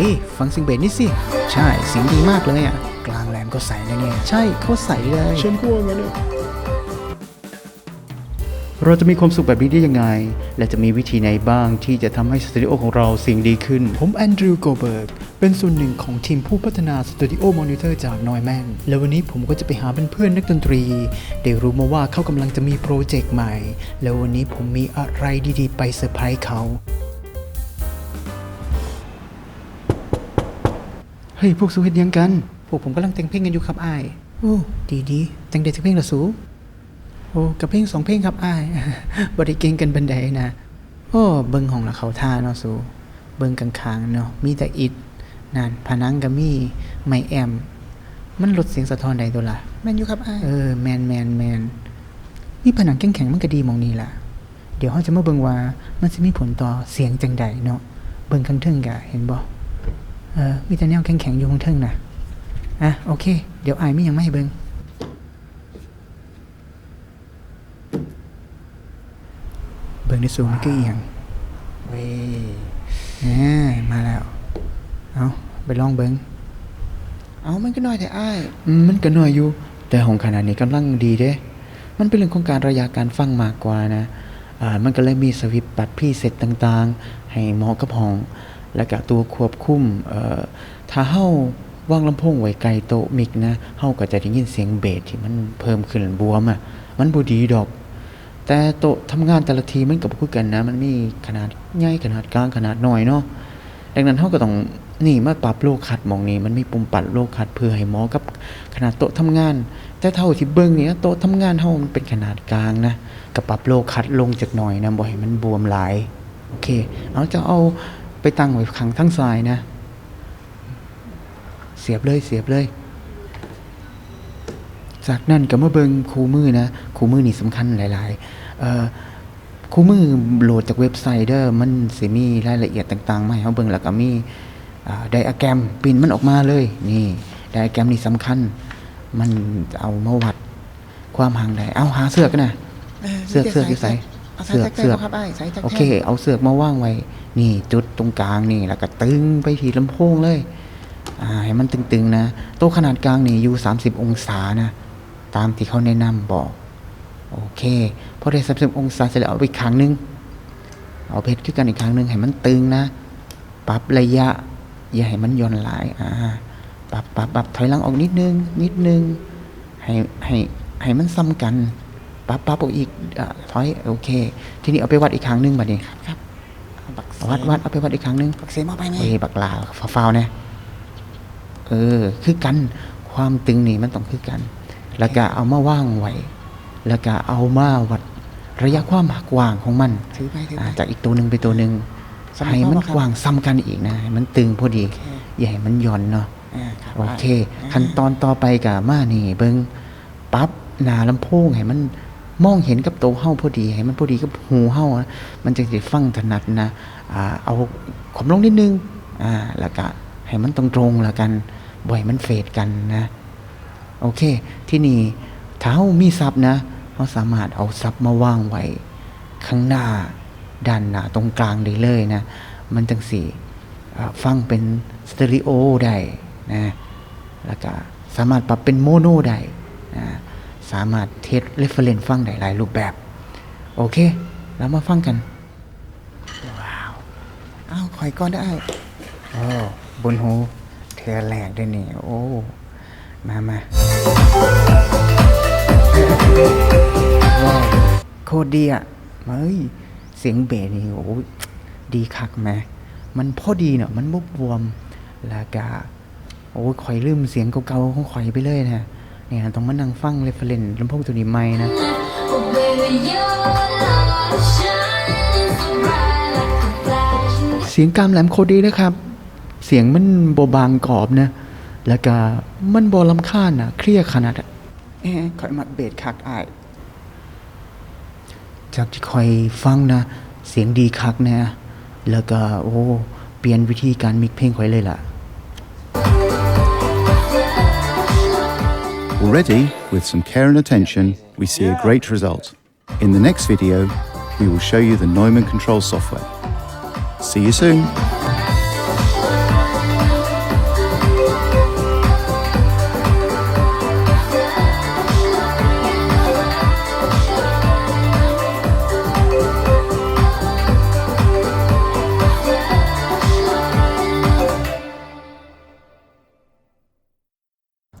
ฮ้ยฟังเสียงเบสนี่สิ ใช่เสียงดีมากเลยอะ กลางแหลมก็ใสนะเนี่ย ใช่เขาใสเลยฉันกลัวงั้นอะเราจะมีความสุขแบบนี้ได้ยังไง และจะมีวิธีไหนบ้างที่จะทำให้สตูดิโอของเราเสียงดีขึ้น ผมแอนดรูว์โกเบิร์ก เป็นส่วนหนึ่งของทีมผู้พัฒนาสตูดิโอมอนิเตอร์จากนอยแมน และวันนี้ผมก็จะไปหาเพื่อนๆนักดนตรี ได้รู้มาว่าเขากำลังจะมีโปรเจกต์ใหม่ แล้ววันนี้ผมมีอะไรดีๆ ไปเซอร์ไพรส์เขา เฮ้ยพวกสูเฮ็ดหยังกัน พวกผมกำลังแต่งเพลงกันอยู่ครับอ้ายโอ้ดีดีๆแต่งได้จักเพลงละสูโอ้กับเพลงสองเพลงครับอ้ายบริเก่งกันบันไดนะโอ้เบิ่งห้องละเขาท่าเนาะสูเบิ่งกลางๆเนาะมีแต่อิฐนั่นผนังก็มีไม้แอม มันลดเสียงสะท้อนได้ตัวละแมนอยู่ครับอ้ายเออแมนแมนแมนมีผนังแข็งๆมันก็ดีหมองนี้ล่ะ เดี๋ยวเขาจะมาเบิ่งว่ามันจะมีผลต่อเสียงจังใดเนาะเบิ่งข้างเทิงกะเห็นบ่ เออมีแต่แนวแข็งๆอยู่ข้างเทิงนะอะโอเค เดี๋ยวอายไม่ยังไม่ให้เบิงเบิงในสูงมันก็เอียงเว้ยแหมมาแล้ว เอาไปลองเบิงเอามันก็น้อยแต่อ้ายอืมมันก็น้อยอยู่ แต่ของขนาดนี้กำลังดีเด้ มันเป็นเรื่องของการระยะการฟังมากกว่านะ อ่า มันก็เลยมีสวิตช์ปัดพี่เซตต่างๆ ให้เหมาะกับห้อง แล้วก็ตัวควบคุมเอ่อถ้าเฮาวางลำโพงไว้ไกลโต๊ะมิกนะเฮาก็จะได้ยินเสียงเบสที่มันเพิ่มขึ้นบวมอะมันบ่ดีดอก แต่โต๊ะทำงานแต่ละทีมันก็บ่คือกันนะ มันมีขนาดใหญ่ขนาดกลางขนาดน้อยเนาะดังนั้นเฮาก็ต้องนี่มาปรับโลคัดมองนี้มันมีปุ่มปรับโลคัดเพื่อให้เหมาะกับขนาดโต๊ะทำงาน แต่เท่าที่เบิ่งนี่โต๊ะทำงานเฮามันเป็นขนาดกลางนะก็ปรับโลคัดลงจากหน่อยนะบ่ให้มันบวมหลายโอเค เอาจะเอา ไปตั้งไว้ข้างทั้งซ้ายนะ เสียบเลยเสียบเลย จากนั้นก็มาเบิงคู่มือนะคู่มือนี่สำคัญหลายๆเอ่อคู่มือโหลดจากเว็บไซต์เด้อมันสิมีรายละเอียดต่างๆมาให้เฮาเบิ่งแล้วก็มีไดอะแกรมปริ้นมันออกมาเลย นี่ไดอะแกรมนี่สำคัญ มันเอามาวัดความห่างได้เอาหาเสือกกันนะเสือกเสือกอยู่ไส เสือกเสือกครับอ้ายใส่จักโอเค เอาเสือกมาว่างไว้ นี่จุดตรงกลางนี่แล้วก็ตึงไปที่ลำโพงเลย อ่าให้มันตึงๆนะโต๊ะขนาดกลางนี่อยู่30องศานะ ตามที่เขาแนะนำบอก โอเคพอได้30องศาเสร็จแล้วเอาไปอีกครั้งหนึง เอาเพชรขึ้นกันอีกครั้งหนึงให้มันตึงนะปรับระยะ อย่าให้มันหย่อนหลาย อ่าปรับปรับปรับถอยหลังออกนิดนึง นิดนึง ให้ให้ให้มันซ้ำกัน ปรับปรับออกอีกอ่าถอยโอเค ทีนี้เอาไปวัดอีกครั้งหนึงบัดนี้ครับเอาบักวัดวัดเอาไปวัดอีกครั้งหนึงบักเซมเอาไปไหมเอ้ยบักลาฟาฟาวๆเนี่ยเออ คือกันความตึงนี่มันต้องคือกัน แล้วก็เอามาว่างไว้แล้วก็เอามาวัดระยะความกว้างของมันถือไปถืออ่าไปจากอีกตัวหนึ่งไปตัวหนึ่งสำหรับให้มันเราครับกว้างซ้ำกันอีกนะให้มันตึงพอดีโอเคอย่าให้มันหย่อนเนาะอ่าครับโอเคอ่าขั้นตอนต่อไปกับมานี่เบิงปรั๊บหนาลำโพงให้มัน มองเห็นกับโตวเฮาพอดีให้มันพอดีกับหูเฮาอะมันจะได้ฟังถนัดนะอ่าเอาขมลงนิดนึงอ่าแล้วก็ให้มันตรงตรงๆแล้วกันบ่อยมันเฟดกันนะโอเค ที่นี่ถ้าเฮามีซับนะเราสามารถเอาซับมาวางไว้ข้างหน้าด้านหน้าตรงกลางได้เลยนะ มันจังสี่อ่าฟังเป็นสเตอริโอได้นะแล้วก็สามารถปรับเป็นโมโนได้นะ สามารถเทสเรฟเฟรนฟังได้หลายรูปแบบ โอเคแล้วมาฟังกัน ว้าวอ้าวคอยก่อนได้โอ้บนหูเทอแหลกด้วยนี่ โอ้ มามาว้าวโคตรดีอะเฮ้ย เสียงเบสนี่โอ้ดีคักไหมมันพอดีเนาะมันบบวมแล้วก็โอ้ยข่อยลืมเสียงเก่าๆของข่อยไปเลยนะ เนี่ยต้องมานั่งฟังเรฟเฟรนลำโพงตัวนี้ใหม่นะ Oh baby, your love shining so bright like a flash. เสียงกล้ามแหลมโคตรดีนะครับ เสียงมันโบบางกรอบนะ แล้วก็มันบอลำคาญนะเครียดขนาดอะเอ๊ะคอยมักเบสคักอาย จากที่คอยฟังนะ เสียงดีคักนะ แล้วก็โอ้ เปลี่ยนวิธีการมิกเพลงคอยเลยล่ะ Already, with some care and attention, we see a great result. In the next video, we will show you the Neumann control software. See you soon.